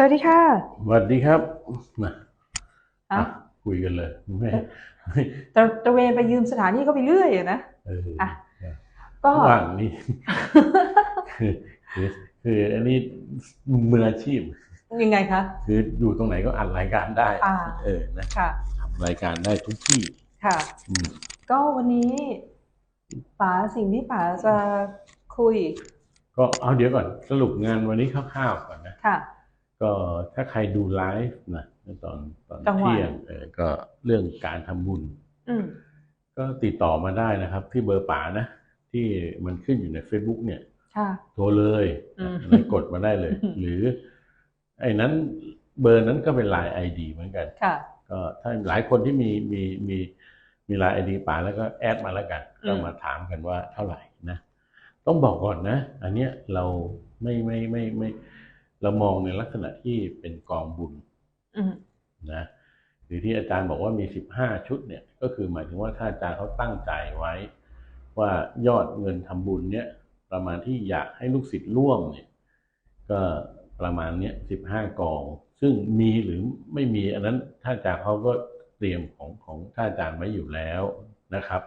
สวัสดีค่ะสวัสดีครับมาอะอะคุยกันเลยไม่ไม่ตระตระเวนไปยืมสถานที่ก็ไปเรื่อยอะนะเอออะก็ว่างนี่คือคือคืออันนี้มืออาชีพ ยังไงคะคืออยู่ตรงไหนก็อัดรายการได้อ่าเออนะค่ะทำรายการได้ทุกที่ค่ะอืมก็วันนี้ป๋าสิ่งที่ป๋าจะคุย ก็เอาเดี๋ยวก่อนสรุปงานวันนี้คร่าวๆก่อนนะค่ะ ก็ถ้าใครดูไลฟ์นะตอนตอนกลางวันเที่ยงเออก็เรื่องการทำบุญอืมก็ติดต่อมาได้นะครับ ที่เบอร์ป๋านะ ที่มันขึ้นอยู่ใน Facebook เนี่ยค่ะโทรเลยอืมแล้วกดมาได้เลยอืมหรือ ไอ้นั้นเบอร์นั้นก็เป็นไลน์ไอดีเหมือนกันค่ะก็ถ้าหลายคนที่มีมีมีมีไลน์ไอดีป่าแล้วก็แอดมาแล้วกันอืมก็มาถามกันว่าเท่าไหร่นะ ต้องบอกก่อนนะ อันเนี้ยเราไม่ไม่ไม่ไม่ เรามองในลักษณะที่เป็นกองบุญอืมนะหรือที่อาจารย์บอกว่ามีสิบห้าชุดเนี่ย ก็คือหมายถึงว่าถ้าอาจารย์เขาตั้งใจไว้ ว่ายอดเงินทำบุญเนี่ย ประมาณที่อยากให้ลูกศิษย์ร่วมเนี่ย ก็ประมาณเนี้ยสิบห้ากอง ซึ่งมีหรือไม่มีอันนั้นท่านอาจารย์เขาก็เตรียมของของท่านอาจารย์ไว้อยู่แล้วนะครับ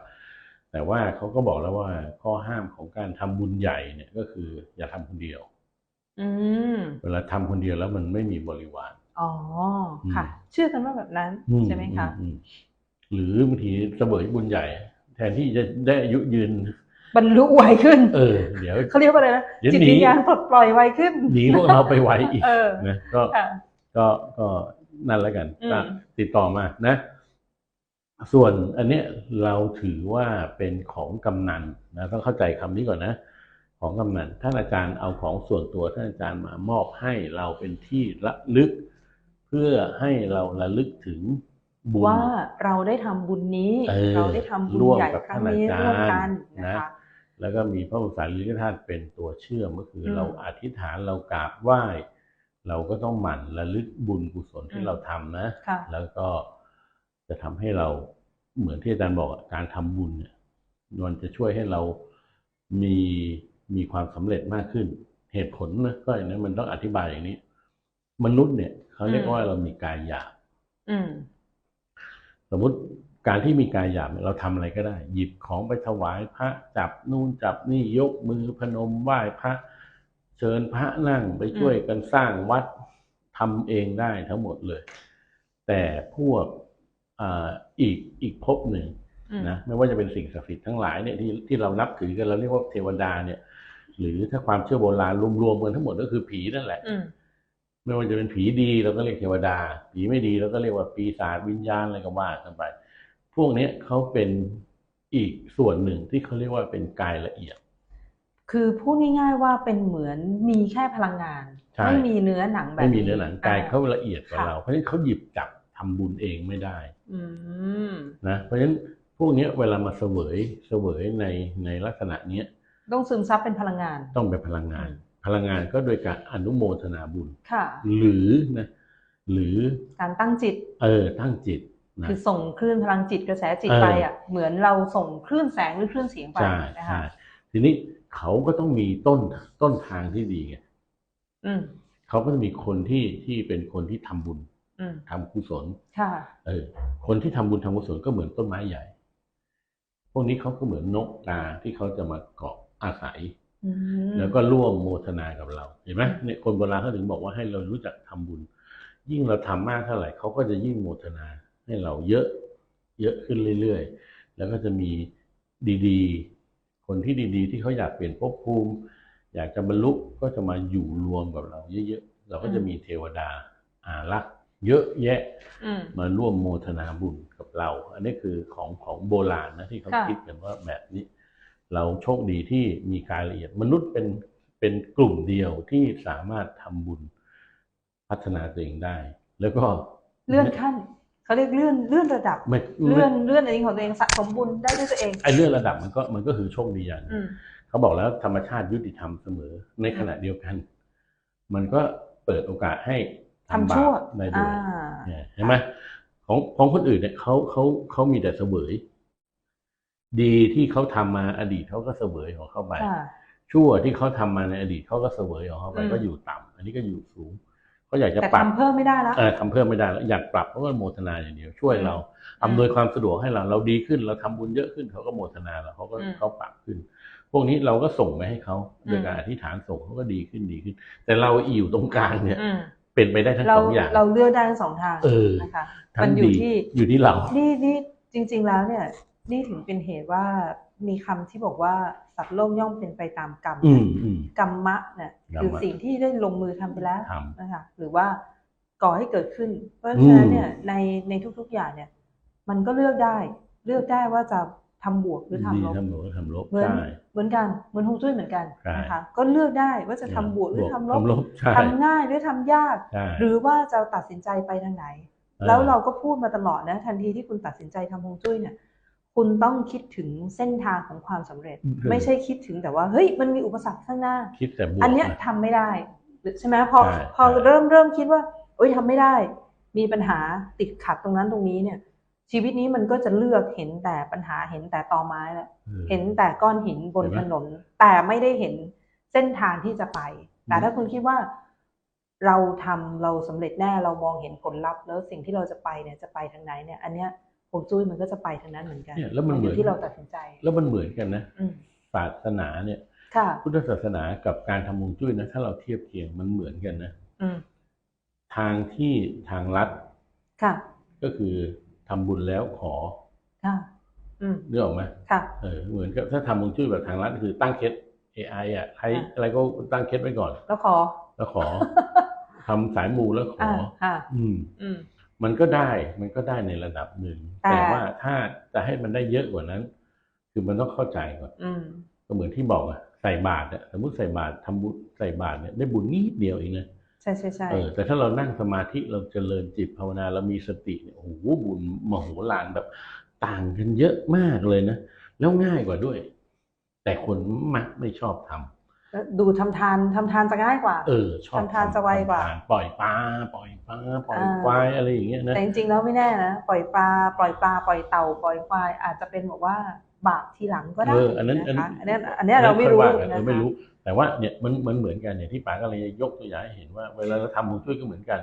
แต่ว่าเขาก็บอกแล้วว่าข้อห้ามของการทำบุญใหญ่เนี่ยก็คืออย่าทำคนเดียวอืม เวลาทำคนเดียวแล้วมันไม่มีบริวาร อ๋อ ค่ะอืมเชื่อกันว่าแบบนั้นใช่ไหมคะอืมหรือบางทีเสวยบุญใหญ่ แทนที่จะได้อายุยืน บรรลุไวขึ้น เออ เดี๋ยวเขาเรียกว่าอะไรนะเดี๋ยวจิตหนีวิญญาณปลดปล่อยไวขึ้น หนีพวกเราไปไวอีกเออนะก็ค่ะก็ก็นั่นแล้วกันอืมก็ติดต่อมานะ ส่วนอันเนี้ยเราถือว่าเป็นของกำนันนะต้องเข้าใจคำนี้ก่อนนะ ของกำนันท่านอาจารย์เอาของส่วนตัวท่านอาจารย์มามอบให้เราเป็นที่ระลึก เพื่อให้เราระลึกถึงบุญว่าเราได้ทำบุญนี้เออเราได้ทำบุญร่วมใหญ่กับครั้งนี้ท่านร่วอามจารย์กันนะนะคะแล้วก็มีพระบรมสารีริกธาตุเป็นตัวเชื่อมก็คืออมเราอธิษฐานเรากราบไหว้ เราก็ต้องหมั่นระลึกบุญกุศลที่เราทำนะค่ะแล้วก็จะทำให้เราเหมือนที่อาจารย์บอกอะการทำบุญเนี่ยมันจะช่วยให้เรามี มีความสำเร็จมากขึ้น เหตุผลนะก็อย่างนั้นมันต้องอธิบายอย่างนี้ มนุษย์เนี่ยเขาเรียกว่าเรามีกายหยาบอืมสมมุติการที่มีกายหยาบเนี่ยเราทำอะไรก็ได้ หยิบของไปถวายพระจับนู่นจับนี่ยกมือพนมไหว้พระเชิญพระนั่งไปช่วยกันสร้างวัดทำเองได้ทั้งหมดเลย แต่พวกอ่าอีกอีกภพหนึ่งอืมนะไม่ว่าจะเป็นสิ่งศักดิ์สิทธิ์ทั้งหลายเนี่ยที่ที่เรานับถือกันเราเรียกว่าเทวดาเนี่ย หรือถ้าความเชื่อโบราณรวมๆกันทั้งหมดก็คือผีนั่นแหละอืมไม่ว่าจะเป็นผีดีเราก็เรียกเทวดา ผีไม่ดีเราก็เรียกว่าปีศาจวิญญาณอะไรก็ว่ากันไป พวกเนี้ยเขาเป็นอีกส่วนหนึ่งที่เขาเรียกว่าเป็นกายละเอียด คือพูดง่ายๆว่าเป็นเหมือนมีแค่พลังงานใช่ไม่มีเนื้อหนังแบบไม่มีเนื้อหนังกายอ่เขาละเอียดกว่าค่ะเรา เพราะฉะนั้นเขาหยิบจับทำบุญเองไม่ได้อืมนะเพราะฉะนั้นพวกเนี้ยเวลามาเสวยเสวยในในลักษณะเนี้ย ต้องซึมซับเป็นพลังงาน ต้องเป็นพลังงานอืมพลังงานก็โดยการอนุโมทนาบุญค่ะ หรือนะหรือการตั้งจิต เออ ตั้งจิตนะคือส่งคลื่นพลังจิตกระแสจิตเออไปอะเหมือนเราส่งคลื่นแสงหรือคลื่นเสียงไปใช่นะใช่คะทีนี้เขาก็ต้องมีต้นต้นทางที่ดีไงอืมเขาก็จะมีคนที่ที่เป็นคนที่ทำบุญอืมทำกุศลค่ะเออ คนที่ทำบุญทำกุศลก็เหมือนต้นไม้ใหญ่ พวกนี้เขาก็เหมือนนกกาที่เขาจะมาเกาะ อาศัยอืมแล้วก็ร่วมโมทนากับเรา เห็นไหมเนี่ยคนโบราณเขาถึงบอกว่าให้เรารู้จักทำบุญ ยิ่งเราทำมากเท่าไหร่เขาก็จะยิ่งโมทนาให้เราเยอะ เยอะขึ้นเรื่อยๆ แล้วก็จะมีดีๆ คนที่ดีๆ ที่เขาอยากเปลี่ยนภพภูมิ อยากจะบรรลุก็จะมาอยู่รวมกับเรา เยอะๆ เราก็จะมีเทวดาอารักษ์เยอะแยะอืมมาร่วมโมทนาบุญกับเรา อันนี้คือของของโบราณนะที่เขาค่ะคิดกันว่าแบบนี้ เราโชคดีที่มีกายละเอียดมนุษย์เป็นเป็นกลุ่มเดียวที่สามารถทำบุญพัฒนาตัวเองได้ แล้วก็เลื่อนขั้นเขาเรียกเลื่อนเลื่อนระดับไม่เลื่ไม่อนเลื่อนอะไรของตัวเองสะสมบุญได้ด้วยตัวเองไอ้เรื่องระดับมันก็มันก็คือโชคดีอย่างหนึ่งอืมเขาบอกแล้วธรรมชาติยุติธรรมเสมอในขณะเดียวกัน มันก็เปิดโอกาสให้ทำทำบาชั่วปได้ด้อ่าวยเนี่ยเห็นไหมของของคนอื่นเนี่ยเขาเขาเขามีแต่เสวย ดีที่เขาทำมาอดีตเขาก็เสวยของเขาไปค่ะชั่วที่เขาทำมาในอดีตเขาก็เสวยของเขาไปอืมก็อยู่ต่ำอันนี้ก็อยู่สูงเขาอยากจะแต่ปรับทำเพิ่มไม่ได้แล้วเออทำเพิ่มไม่ได้แล้วอยากปรับเขาก็โมทนาอย่างเดียวช่วยเราอืมอำนวยความสะดวกให้เราเราดีขึ้นเราทำบุญเยอะขึ้นเขาก็โมทนาเราเขาก็อืมเขาปรับขึ้น พวกนี้เราก็ส่งไปให้เขาโดยอืมการอธิษฐานส่งเขาก็ดีขึ้นดีขึ้น แต่เราอยู่ตรงกลางเนี่ยอืมเป็นไปได้ทั้งเราสองอย่างเราเลือกได้ทั้งสองทางเออนะคะทั้มันงอยู่ดีที่อยู่ที่เรานี่นี่จริง ๆแล้วเนี่ย นี่ถึงเป็นเหตุว่ามีคำที่บอกว่าสัตว์โลกย่อมเป็นไปตามกรรมอืมอืมกรรมะเนี่ยกรรมะคือสิ่งที่ได้ลงมือทำไปแล้วทำนะคะหรือว่าก่อให้เกิดขึ้น เพราะฉะนั้นเนี่ยในในทุกๆอย่างเนี่ย มันก็เลือกได้ เลือกได้ว่าจะทำบวกหรือดีทำลบทำลบทำลบเหมือนใช่เหมือนกันเหมือนฮวงจุ้ยเหมือนกันใช่นะคะก็เลือกได้ว่าจะทำบวกหรือทำลบทำลบใช่ทำง่ายหรือทำยากใช่หรือว่าจะตัดสินใจไปทางไหน แล้วเราก็พูดมาตลอดนะ ทันทีที่คุณตัดสินใจทำฮวงจุ้ยเนี่ย คุณต้องคิดถึงเส้นทางของความสำเร็จ ไม่ใช่คิดถึงแต่ว่าเฮ้ยมันมีอุปสรรคข้างหน้า คิดแต่บวกอันเนี้ยนะทำไม่ได้หรือใช่ไหมพอใช่พอใช่เริ่มเริ่มคิดว่าโอ๊ยทำไม่ได้ มีปัญหาติดขัดตรงนั้นตรงนี้เนี่ย ชีวิตนี้มันก็จะเลือกเห็นแต่ปัญหาเห็นแต่ตอไม้แหละออเห็นแต่ก้อนหินบนเห็นไหมถนน แต่ไม่ได้เห็นเส้นทางที่จะไป แต่ถ้าคุณคิดว่าเราทำเราสำเร็จแน่เรามองเห็นผลลัพธ์แล้วสิ่งที่เราจะไปเนี่ยจะไปทางไหนเนี่ย อันเนี้ย ฮวงจุ้ยมันก็จะไปทางนั้นเหมือนกันเนี่ยแล้วมันอเหมือนยู่ที่เราตัดสินใจ แล้วมันเหมือนกันนะอืมศาสนาเนี่ยค่ะพุทธศาสนากับการทำฮวงจุ้ยนะถ้าเราเทียบเคียงมันเหมือนกันนะอืมทางที่ทางรัฐค่ะ ก็คือทำบุญแล้วขอค่ะอืมเรื่องออกไหมค่ะเออเหมือนกับถ้าทำฮวงจุ้ยแบบทางรัฐคือตั้งเคส AI อะใครอะอะไรก็ตั้งเคสไว้ก่อน แล้วขอ แล้วขอทำสายมูแล้วขออ่าค่ะ อืม อืม มันก็ได้มันก็ได้ในระดับหนึ่งแต่แต่ว่าถ้าจะให้มันได้เยอะกว่านั้น คือมันต้องเข้าใจก่อนอืมก็เหมือนที่บอกอะใส่บาตรเนี่ยสมมติใส่บาตรทำบุญใส่บาตรเนี่ยได้บุญนิดเดียวเองนะใช่ใช่ใช่เออแต่ถ้าเรานั่งสมาธิเราเจริญจิตภาวนาเรามีสติเนี่ยโอ้โหบุญมโหฬารแบบต่างกันเยอะมากเลยนะ แล้วง่ายกว่าด้วย แต่คนมักไม่ชอบทำแล้ว ดูทำทานทำทานจะง่ายกว่า เออชอบทำทานจะไวกว่าทำทนปล่อยปลาปล่อยปลาปล่อยอ่าควายอะไรอย่างเงี้ยนะแต่จริงๆแล้วไม่แน่นะปล่อยปลาปล่อยปลาปล่อยเต่าปล่อยควายอาจจะเป็นแบบว่าบาปทีหลังก็ได้เอออันนั้นอันนะนั้นคะอันเนี้ยอันเนี้ยเราไม่รู้ค่อยว่ากันนะเออคะไม่รู้ แต่ว่าเนี่ยมันมันเหมือนกันเนี่ยที่ป๋าก็เลยยกตัวอย่างให้เห็นว่า เวลาเราทำฮวงจุ้ยก็เหมือนกัน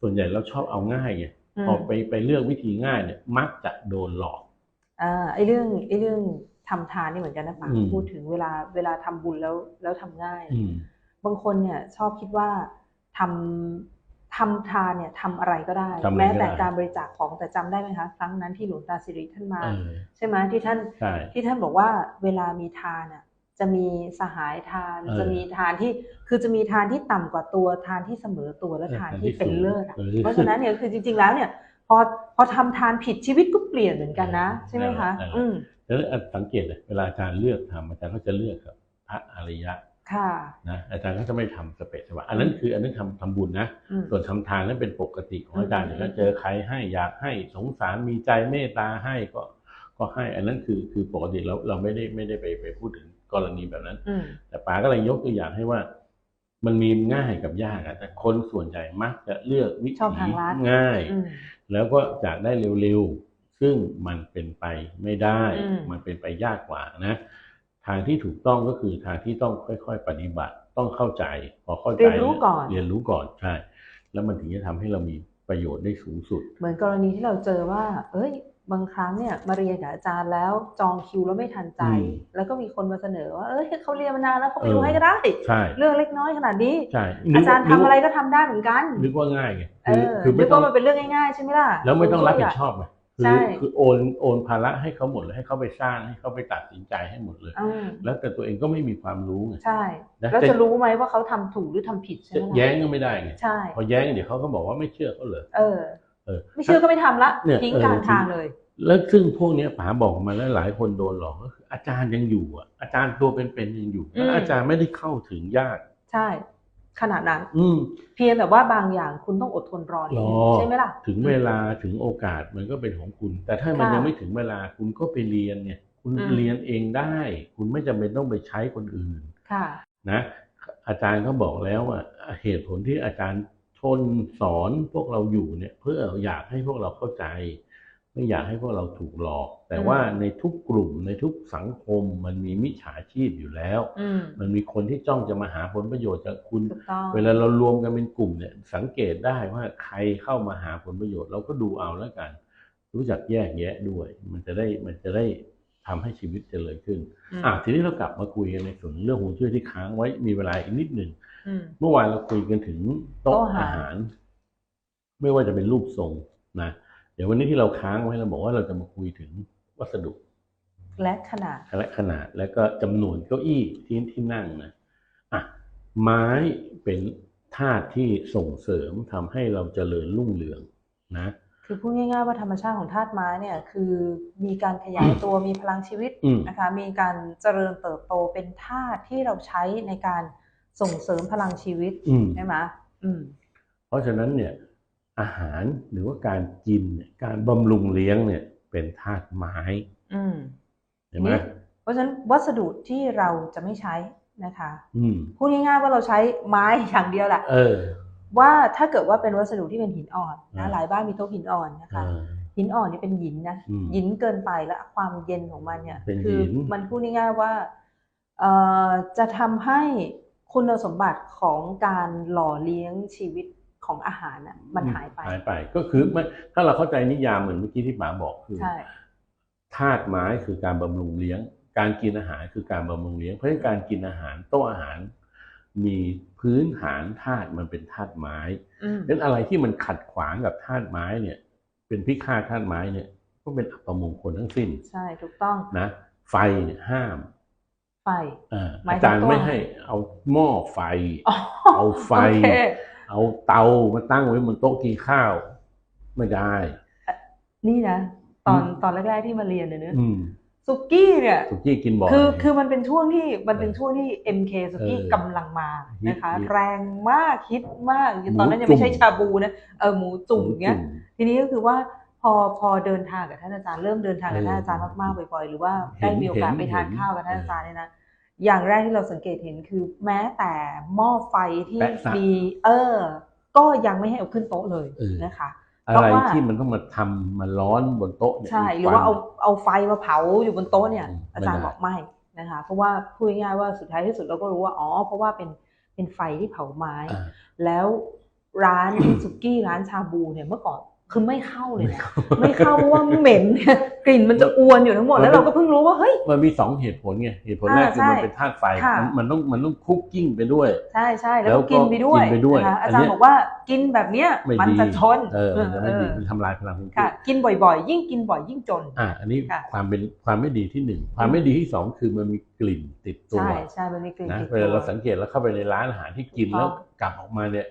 ส่วนใหญ่เราชอบเอาง่ายไงอืมพอไปไปเลือกวิธีง่ายเนี่ยมักจะโดนหลอกอ่าไอเรื่องไอเรื่อง ทำทานนี่เหมือนกันนะป๋าอืมพูดถึงเวลาเวลาทำบุญแล้วแล้วทำง่ายอืมบางคนเนี่ยชอบคิดว่าทำทำทานเนี่ยทำอะไรก็ได้ทำอะไรแม้ก็แต่ได้การบริจาคของแต่จำได้ไหมคะ ครั้งนั้นที่หลวงตาสิริท่านมาเออใช่ไหมที่ท่านใช่ที่ท่านบอกว่าเวลามีทานอะจะมีสหายทานเออจะมีทานที่คือจะมีทานที่ต่ำกว่าตัวทานที่เสมอตัวและเออทานทานที่ที่เป็นสูงเลิศอะเออเพราะฉะนั้นเนี่ยคือจริง ๆ แล้วเนี่ยพอพอทำทานผิดชีวิตก็เปลี่ยนเหมือนกันนะ ใช่ไหมคะนั่นแหละอืม แล้วสังเกตเลยเวลาอาจารย์เลือกทำอาจารย์ก็จะเลือกกับพระอริยะค่ะนะอาจารย์ก็จะไม่ทำสเปซสวะอันนั้นคืออันนั้นทำทำบุญนะอืมส่วนทำทานนั้นเป็นปกติของอาจารย์อืมอย่างนั้นเจอใครให้อยากให้สงสารมีใจเมตตาให้ก็ก็ให้ อันนั้นคือคือปกติเราเราไม่ได้ไม่ได้ไปไปพูดถึงกรณีแบบนั้นอืมแต่ป๋าก็เลยยกตัวอย่างให้ว่า มันมีง่ายกับยากอะแต่คนส่วนใหญ่มักจะเลือกวิชอบธีทางลัดง่ายอืมแล้วก็อยากได้เร็วๆ ซึ่งมันเป็นไปไม่ได้อืมมันเป็นไปยากกว่านะ ทางที่ถูกต้องก็คือทางที่ต้องค่อย ๆ ปฏิบัติต้องเข้าใจ พอเข้าใจเรียนรู้ก่อนเรียนรู้ก่อนใช่แล้วมันถึงจะทำให้เรามีประโยชน์ได้สูงสุด เหมือนกรณีที่เราเจอว่า เอ้ย บางครั้งเนี่ยมาเรียนกับอาจารย์แล้วจองคิวแล้วไม่ทันใจอืมแล้วก็มีคนมาเสนอว่าเอ้ยเขาเรียนมานานแล้วเขาไปเออดูให้ก็ได้ใช่เรื่องเล็กน้อยขนาดนี้ใช่อาจารย์นึกทำว่อะไรก็ทำได้เหมือนกันนึกว่าง่ายไงเอคืออคือไม่นึกต้องว่ามันเป็นเรื่องง่ายๆใช่ไหมล่ะแล้วไม่ต้องรับผิดชอบไงใช่ คือคือโอนโอนภาระให้เขาหมดเลยให้เขาไปสร้างให้เขาไปตัดสินใจให้หมดเลยอืมแล้วแต่ตัวเองก็ไม่มีความรู้ไงใช่นะแล้วแต่จะรู้ไหมว่าเขาทำถูกหรือทำผิดใช่จะไหมล่ะแย้งก็ไม่ได้ไงใช่พอแย้งเดี๋ยวเขาก็บอกว่าไม่เชื่อเขาเหรอเออเออ ไม่เชื่อก็ไม่ทำละเนี่ยทิ้งเออกลางจริงทางเลย แล้วซึ่งพวกเนี้ยป๋าบอกมาแล้วหลายคนโดนหลอกก็คืออาจารย์ยังอยู่อะอาจารย์ตัวเป็นๆยังอยู่อืมแล้วอาจารย์ไม่ได้เข้าถึงยากใช่ ขนาดนั้น อืมเพียงแต่ว่าบางอย่างคุณต้องอดทนรอนิดนึงรอใช่ไหมล่ะ ถึงเวลาถึงโอกาสมันก็เป็นของคุณ แต่ถ้ามันค่ะยังไม่ถึงเวลาคุณก็ไปเรียนเนี่ย คุณอืมเรียนเองได้ คุณไม่จำเป็นต้องไปใช้คนอื่น ค่ะ นะ อาจารย์เขาบอกแล้วว่าเหตุผลที่อาจารย์ทนสอนพวกเราอยู่เนี่ย เพื่ออยากให้พวกเราเข้าใจ ไม่อยากให้พวกเราถูกหลอก แต่อืมว่าในทุกกลุ่มในทุกสังคมมันมีมิจฉาชีพอยู่แล้วอืมมันมีคนที่จ้องจะมาหาผลประโยชน์จากคุณถูกต้องเวลาเรารวมกันเป็นกลุ่มเนี่ย สังเกตได้ว่าใครเข้ามาหาผลประโยชน์ เราก็ดูเอาแล้วกัน รู้จักแยกแยะด้วย มันจะได้มันจะได้ทำให้ชีวิตเจริญขึ้นมอะทีนี้เรากลับมาคุยกันในส่วนเรื่องฮวงจุ้ยที่ค้างไว้มีเวลาอีกนิดหนึ่งอืมเมื่อวานเราคุยกันถึงโต๊ะโต๊ะอาหารอาหาร ไม่ว่าจะเป็นรูปทรงนะ เดี๋ยววันนี้ที่เราค้างไว้เราบอกว่าเราจะมาคุยถึงวัสดุ และขนาดและขนาดแล้วก็จำนวนเก้าอี้ที่ที่นั่งนะอะไม้เป็นธาตุที่ส่งเสริมทำให้เราเจริญรุ่งเรืองนะคือพูดง่ายๆว่าธรรมชาติของธาตุไม้เนี่ยคือมีการขยายตัวมีพลังชีวิตอืมนะคะมีการเจริญเติบโตเป็นธาตุที่เราใช้ในการส่งเสริมพลังชีวิตอืมใช่ไหมอืมเพราะฉะนั้นเนี่ย อาหารหรือว่าการกินเนี่ยการบำรุงเลี้ยงเนี่ยเป็นธาตุไม้อืมเห็นไหมนี่เพราะฉะนั้นวัสดุที่เราจะไม่ใช้นะคะอืมพูดง่ายๆว่าเราใช้ไม้อย่างเดียวแหละเออ ว่าถ้าเกิดว่าเป็นวัสดุที่เป็นหินอ่อนนะอ่าหลายบ้านมีโต๊ะหินอ่อนนะคะเออหินอ่อนนี่เป็นหยินนะอืมหยินเกินไปแล้วความเย็นของมันเนี่ยเป็นคืหยินมันพูดง่ายๆว่าเอ่อจะทำให้คุณสมบัติของการหล่อเลี้ยงชีวิต ของอาหารน่ะมันหายไป หายไปก็คือไม่ถ้าเราเข้าใจนิยามเหมือนเมื่อกี้ที่ป๋าบอกคือใช่ธาตุไม้คือการบำรุงเลี้ยง การกินอาหารคือการบำรุงเลี้ยง เพราะฉะนั้นการกินอาหารโต๊ะอาหาร มีพื้นฐานธาตุมันเป็นธาตุไม้อืมเพราะฉะนั้นอะไรที่มันขัดขวางกับธาตุไม้เนี่ย เป็นพิฆาตธาตุไม้เนี่ยก็เป็นอัปมงคลทั้งสิ้น ใช่ถูกต้องนะ ไฟเนี่ยห้ามไฟอ่าหมายอาถึงจารย์ตัวไม่ให้เอาหม้อไฟอ๋อเอาไฟโอ เคเอาเตามาตั้งไว้บนโต๊ะกินข้าว ไม่ได้ นี่นะตอนอืมตอนแรกๆที่มาเรียนเนี่ยเนอะอืมสุกี้เนี่ยสุกี้กินบ่อยคือคือมันเป็นช่วงที่มันเป็นช่วงที่ MK สุกี้เออกำลังมานะคะฮิตแรงมากฮิตมากหมูตอนนั้นยังไม่ใช่จุ่มชาบูนะเออหมูจุ่มเงี้ยจุ่มทีนี้ก็คือว่าพอพอเดินทางกับท่านอาจารย์เริ่มเดินทางกับเออท่านอาจารย์มากๆบ่อยๆ หรือว่าเห็ได้นมีโอกาสเห็นไปทานเห็นข้าวกับท่านอาจารย์เออเนี่ยนะ อย่างแรกที่เราสังเกตเห็นคือแม้แต่หม้อไฟที่แปะซะมีเออ ก็ยังไม่ให้เอาขึ้นโต๊ะเลยเออนะคะอะเพราะไรว่าที่มันต้องมาทำมาร้อนบนโต๊ะเนี่ยใช่มีหรือว่าคเอานเอาไฟมาเผาอยู่บนโต๊ะเนี่ยอืมอาจารย์ไม่ได้บอกไม่นะคะ เพราะว่าพูดง่ายๆว่าสุดท้ายที่สุดเราก็รู้ว่าอ๋อเพราะว่าเป็นเป็นไฟที่เผาไม้อ่าแล้วร้านสุกี้ร้านชาบูเนี่ยเมื่อก่อน คือไม่เข้าเลยนะไม่เข้าเพราะว่าเหม็นกลิ่นมันจะอวนอยู่ทั้งหมดมันแล้วเราก็เพิ่งรู้ว่าเฮ้ยมันมีสองเหตุผลไงเหตุผลแรกอ่าคือมันใช่เป็นธาตุไฟค่ะมันมันต้องมันต้องคุกกิ้งไปด้วย ใช่ใช่แล้วแล้วก็ก็กินไปด้วยกินไปด้วยนะคะอัอานจารเนี้ย์ยบอกว่ากินแบบเนี้ยไม่มันดีจะชนเออมันจะไม่ดีเออมันทำลายพลังของค่ะกินบ่อยๆ ยิ่งกินบ่อยยิ่งจนอ่าอันนี้ค่ะความเป็นความไม่ดีที่หนึ่งความไม่ดีที่สองคือมันมีกลิ่นติดตัวใช่ใช่มันมีกลิ่นนะติดเวลาตัเราวสังเกตแล้วเข้าไปในร้านอาหารที่กินถูกต้แล้อวงกลับออกมาเนี่ย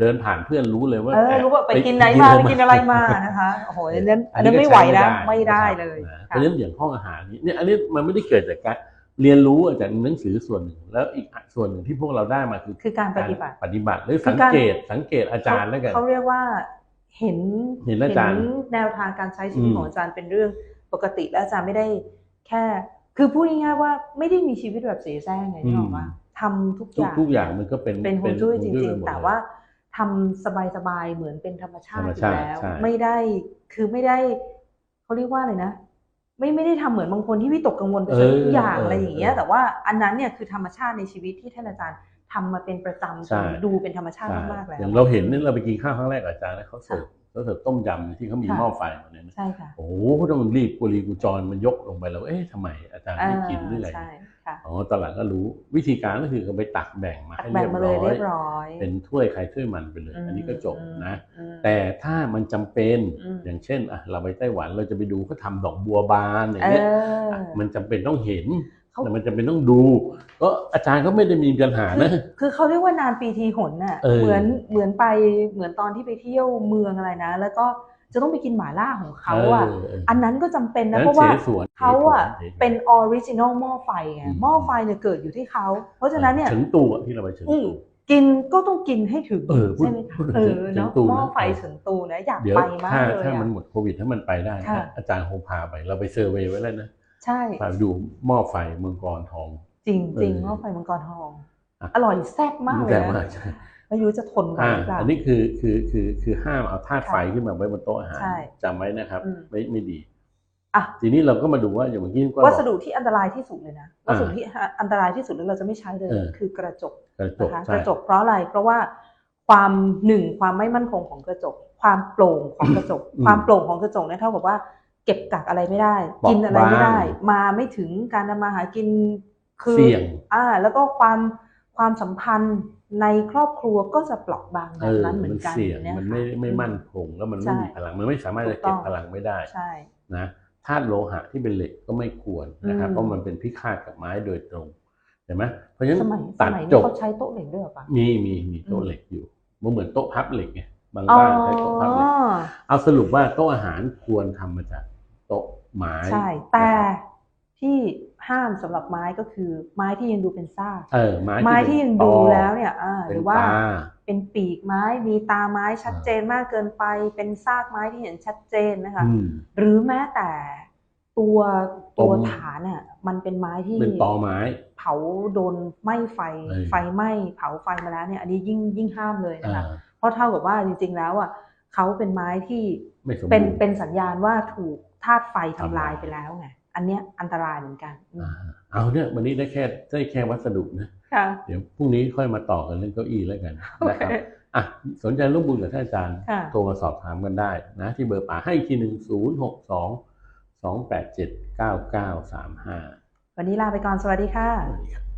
เดินผ่านเพื่อนรู้เลยว่าเออแอบรู้ว่าไปกินไหนมาไปกินอะไรมานะคะโอ้โหอันนั้นอันนั้นไม่ไหวแล้วไม่ได้เลยนะเพค่ะราะฉะนั้นอย่างห้องอาหารนี้เนี่ยอันนี้มันไม่ได้เกิดจากการเรียนรู้จากหนังสือส่วนหนึ่งแล้วอีกส่วนหนึ่งที่พวกเราได้มาคือคือการปฏิบัติปฏิบัติหรือคือสังการเกตสังเกตอาจารย์แล้วกันเขาเรียกว่าเห็นเห็นอาจารย์แนวทางการใช้ชีวิตอืมของอาจารย์เป็นเรื่องปกติและอาจารย์ไม่ได้แค่ คือพูดง่ายๆว่าไม่ได้มีชีวิตแบบเสแสร้งไงที่บอกว่าทำทุกอทุกย่างทุกอย่างมันก็เป็นเป็นฮวงจุ้ยจฮวริงไปหมดๆแต่เลยว่า ทำสบายๆเหมือนเป็นธรรมชาติธรรมอยู่ชาติแล้วใช่ไม่ได้คือไม่ได้เขาเรียกว่าอะไรนะไม่ไม่ได้ทำเหมือนบางคนที่วิตกกังวลไปซะทุกอย่างอะไรอย่างเงี้ย แต่ว่าอันนั้นเนี่ยคือธรรมชาติในชีวิตที่ท่านอาจารย์ทำมาเป็นประจำจใช่นดูเป็นธรรมชาติใช่มากๆแล้วอย่างเราเห็นเนี่ยเราไปกินข้าวครั้งแรกกับอาจารย์แล้วเขาเสิร์ฟ เขาเสิร์ฟต้มยำที่เขามีค่ะหม้อไฟมาเนี่ยนะใช่ค่ะโอ้โหต้องรีบกุลีกุจรมันยกลงไปแล้วเอ๊ะทำไมอาจารย์ไม่กินหรืออะไรใช่ค่ะอ๋อตอนหลังก็รู้วิธีการก็คือเอาไปตักแบ่งมาตักให้แบ่เรีงยบมาเลร้ยอเรียยบร้อย เป็นถ้วยใครถ้วยมันไปเลย อันนี้ก็จบอืมนะอืมแต่ถ้ามันจำเป็นอืมอย่างเช่นอะเราไปไต้หวันเราจะไปดูเขาทำดอกบัวบานอย่างเอเงี้ยออะมันจำเป็นต้องเห็นเขา แต่มันจำเป็นต้องดูก็อาจารย์ก็ไม่ได้มีปัญหาคือนะ คือเขาเรียกว่านานปีทีหนน่ะเออเหมือนเหมือนไปเหมือนตอนที่ไปเที่ยวเมืองอะไรนะ แล้วก็จะต้องไปกินหม่าล่าของเขาอะเเอันนั้นก็จำเป็นนะนั้นเพราะว่าเสฉวนเขาอะเสฉวนเป็นออริจินอลหม้อไฟไงอืมหม้อไฟเนี่ยเกิดอยู่ที่เขา เพราะฉะนั้นเนี่ยถึงตัวที่เราไปถึงอืมตัวกินก็ต้องกินให้ถึงเออพูดใช่ไหมคะพูดถึงเออถึงเนาะตูนะหม้อไฟถึงตูนะอยากเดี๋ยวไปมากถ้าเลยถ้าอะมันหมดโควิดถ้ามันไปได้ค่ะอาจารย์คงพาไปเราไปเซอร์เวย์ไว้แล้วนะ ใช่พาไปดูหม้อไฟเมืองกรทอง จริงจริงเออหม้อไฟมังกรทองอะอร่อยแซ่บมากเลยแต่นะมากใช่ไม่รู้จะทนไหวอ่าหรือเปล่าอันนี้คือคือคือคือห้ามเอาธาตุค่ะไฟขึ้นมาไว้บนโต๊ะอาหารใช่จำไว้นะครับอืมไม่ไม่ดีอะทีนี้เราก็มาดูว่าอย่างเมื่อกี้ก็วัสดุที่อันตรายที่สุดเลยนะอ่าวัสดุที่อันตรายที่สุดแล้วเราจะไม่ใช้เลยเออคือกระจกกระจกนะคะใช่กระจกเพราะอะไรเพราะว่าความหนึ่งความไม่มั่นคงของกระจก ความโปร่งของกระจก ความโปร่งของกระจกเนี่ยเท่ากับว่า เก็บกักอะไรไม่ได้เบากินอะไรไม่ได้บางมาไม่ถึงการทำมาหากินคือเสี่ยงอ่า แล้วก็ความความสัมพันธ์ในครอบครัวก็จะเปราะบางแบเอบอนั้นเหมืมัอนนกันเสี่ยงเนี่ยมันไม่ค่ะไม่มั่นคงแล้วมันไม่ใช่มีพลังมันไม่สามารถถูจะกต้เก็อบงพลังไม่ได้ใช่นะธาตุโลหะที่เป็นเหล็กก็ไม่ควรนะครับอืมเพราะมันเป็นพิฆาตกับไม้โดยตรงเห็นไหมเพราะฉะนั้นสมัยสตัดมัยจนี้บเขาใช้โต๊ะเหล็กด้วยเหรอปะมีมีมีโต๊ะอืมเหล็กอยู่มันเหมือนโต๊ะพับเหล็กไงบางอ๋อบ้านใช้โต๊ะพับเหล็กเอาสรุปว่าโต๊ะอาหารควรทำมาจาก โต๊ะไม้ใช่ แต่นะครับที่ห้ามสำหรับไม้ก็คือ ไม้ที่ยังดูเป็นซากเออไม้ไม้ที่ยังดูเป็นตอแล้วเนี่ยอ่าหเป็นรือว่าตาเป็นปีกไม้มีตาไม้ชัดเจนมากเกินไป เป็นซากไม้ที่เห็นชัดเจนนะคะอืมหรือแม้แต่ตัวตัวตรงฐานอะมันเป็นไม้ที่เป็นตอไม้ เผาโดนไหม้ไฟเออไฟไหม้เผาไฟมาแล้วเนี่ย อันนี้ยิ่งยิ่งห้ามเลยนะคะอ่าเพราะเท่ากับว่าจริง ๆ แล้วอะเขาเป็นไม้ที่ไม่สมบูรณ์เป็นเป็นสัญญาณว่าถูก ธาตุไฟทำทำลาลายยไปแล้วไงอันเนี้ยอันตรายเหมือนกันอืมอ่าเอาเนี่ยวันนี้ได้แค่ได้แค่วัสดุนะค่ะเดี๋ยวพรุ่งนี้ค่อยมาต่อกันเรื่องเก้าอี้แล้วกันโอนะเคครับอะสนใจร่วมบุญกับท่านอาจารย์ค่ะโทรมาสอบถามกันได้นะที่เบอร์ป่าให้อีกทีหนึ่งศูนย์หกสองสองแปดเจ็ดเก้าเก้าสามห้าวันนี้ลาไปก่อนสวัสดีค่ะสวัสดีครับ